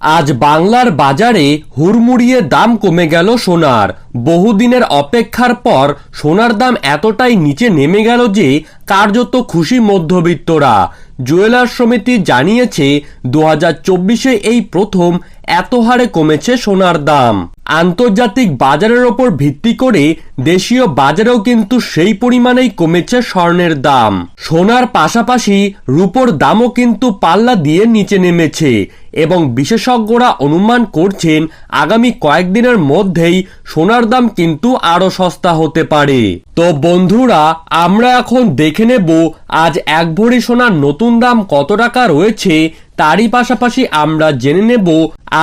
আজ বাংলার বাজারে হুড়মুড়িয়ে দাম কমে গেল সোনার। বহুদিনের অপেক্ষার পর সোনার দাম এতটাই নিচে নেমে গেল যে কার্যত খুশি মধ্যবিত্তরা। জুয়েলার সমিতি জানিয়েছে, দু হাজার এই প্রথম এত হারে কমেছে সোনার দাম। আন্তর্জাতিক বাজারের ওপর ভিত্তি করে দেশীয় বাজারেও কিন্তু সেই পরিমাণেই কমেছে স্বর্ণের দাম। সোনার পাশাপাশি রূপোর দামও কিন্তু পাল্লা দিয়ে নিচে নেমেছে এবং বিশেষজ্ঞরা অনুমান করছেন আগামী কয়েকদিনের মধ্যেই সোনার দাম কিন্তু আরও সস্তা হতে পারে। তো বন্ধুরা, আমরা এখন দেখে নেব আজ এক ভরি সোনার নতুন দাম কত টাকা রয়েছে তারই পাশাপাশি আমরা জেনে নেব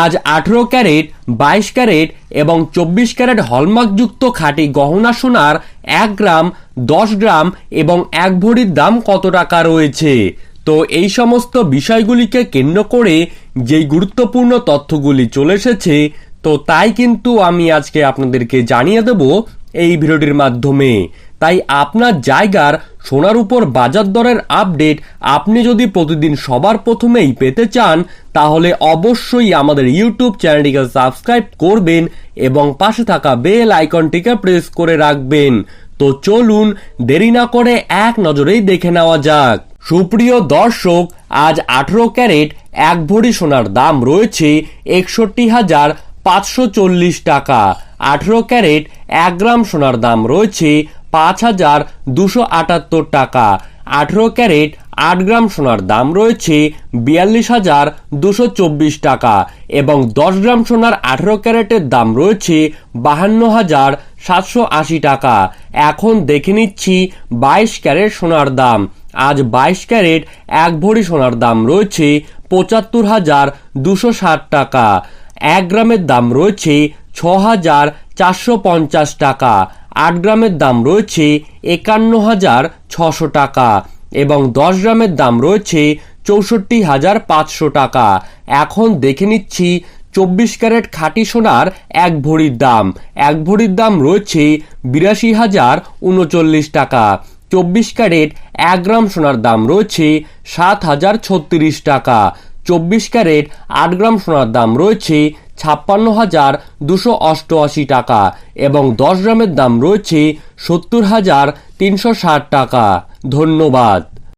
আজ আঠেরো ক্যারেট, বাইশ ক্যারেট এবং চব্বিশ ক্যারেট হলমার্কযুক্ত খাঁটি গহনা সোনার এক গ্রাম, দশ গ্রাম এবং এক ভরির দাম কত টাকা রয়েছে? তো এই সমস্ত বিষয়গুলিকে কেন্দ্র করে যেই গুরুত্বপূর্ণ তথ্যগুলি চলে এসেছে, তো তাই কিন্তু আমি আজকে আপনাদেরকে জানিয়ে দেব এই ভিডিওটির মাধ্যমে। তাই আপনার জায়গার সোনার উপর বাজার দরের আপডেট আপনি যদি প্রতিদিন সবার প্রথমেই পেতে চান, তাহলে অবশ্যই আমাদের ইউটিউব চ্যানেলটিকে সাবস্ক্রাইব করবেন এবং পাশে থাকা বেল আইকনটিকে প্রেস করে রাখবেন। তো চলুন, দেরি না করে এক নজরেই দেখে নেওয়া যাক। সুপ্রিয় দর্শক, আজ আঠেরো ক্যারেট, এক ভরি সোনার দাম রয়েছে একষট্টি হাজার পাঁচশো চল্লিশ টাকা। আঠেরো ক্যারেট, এক গ্রাম সোনার দাম রয়েছে পাঁচ হাজার দুশো আটাত্তর টাকা। আঠেরো ক্যারেট, আট গ্রাম সোনার দাম রয়েছে বিয়াল্লিশ হাজার দুশো চব্বিশ টাকা এবং দশ গ্রাম সোনার আঠেরো ক্যারেটের দাম রয়েছে বাহান্ন হাজার সাতশো আশি টাকা। এখন দেখে নিচ্ছি বাইশ ক্যারেট সোনার দাম। আজ বাইশ ক্যারেট, এক ভরি সোনার দাম রয়েছে পঁচাত্তর হাজার দুশো ষাট টাকা। এক গ্রামের দাম রয়েছে ছ হাজার চারশো পঞ্চাশ টাকা। আট গ্রামের দাম রয়েছে একান্ন হাজার ছশো টাকা এবং দশ গ্রামের দাম রয়েছে চৌষট্টি হাজার পাঁচশো টাকা। এখন দেখে নিচ্ছি চব্বিশ ক্যারেট খাঁটি সোনার এক ভরির দাম। এক ভরির দাম রয়েছে বিরাশি হাজার উনচল্লিশ টাকা। চব্বিশ ক্যারেট এক গ্রাম সোনার দাম রয়েছে সাত হাজার ছত্রিশ টাকা। চব্বিশ ক্যারেট আট গ্রাম সোনার দাম রয়েছে ছাপ্পান্ন হাজার দুশো অষ্টআশি টাকা এবং দশ গ্রামের দাম রয়েছে সত্তর হাজার তিনশো ষাট টাকা। ধন্যবাদ।